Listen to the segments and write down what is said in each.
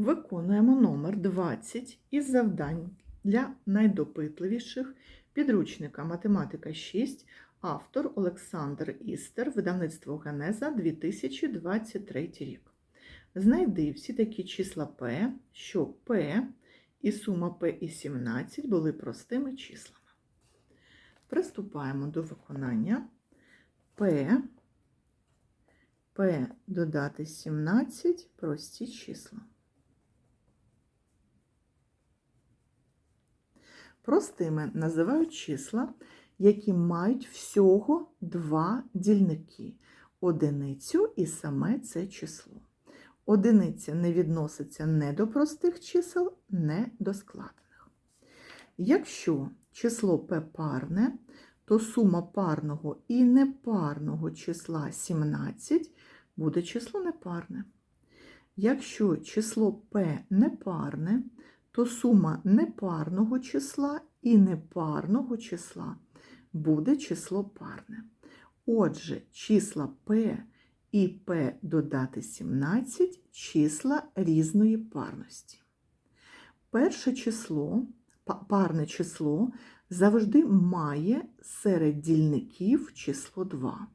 Виконуємо номер 20 із завдань для найдопитливіших підручника Математика 6, автор Олександр Істер, видавництво Генеза 2023 рік. Знайди всі такі числа P, що P і сума P і 17 були простими числами. Приступаємо до виконання. P, P додати 17 прості числа. Простими називають числа, які мають всього два дільники одиницю і саме це число. Одиниця не відноситься не до простих чисел, не до складених. Якщо число P парне, то сума парного і непарного числа 17 буде число непарне. Якщо число P непарне, то сума непарного числа і непарного числа буде число парне. Отже, числа P і P додати 17 числа різної парності. Перше число, парне число завжди має серед дільників число 2.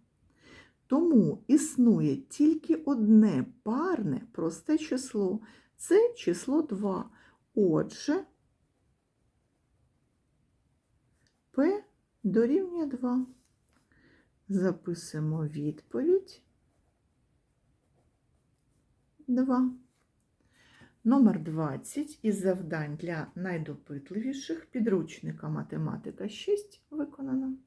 Тому існує тільки одне парне просте число це число 2. Отже, P дорівнює 2. Записуємо відповідь 2. Номер 20 із завдань для найдопитливіших підручника математика 6 виконано.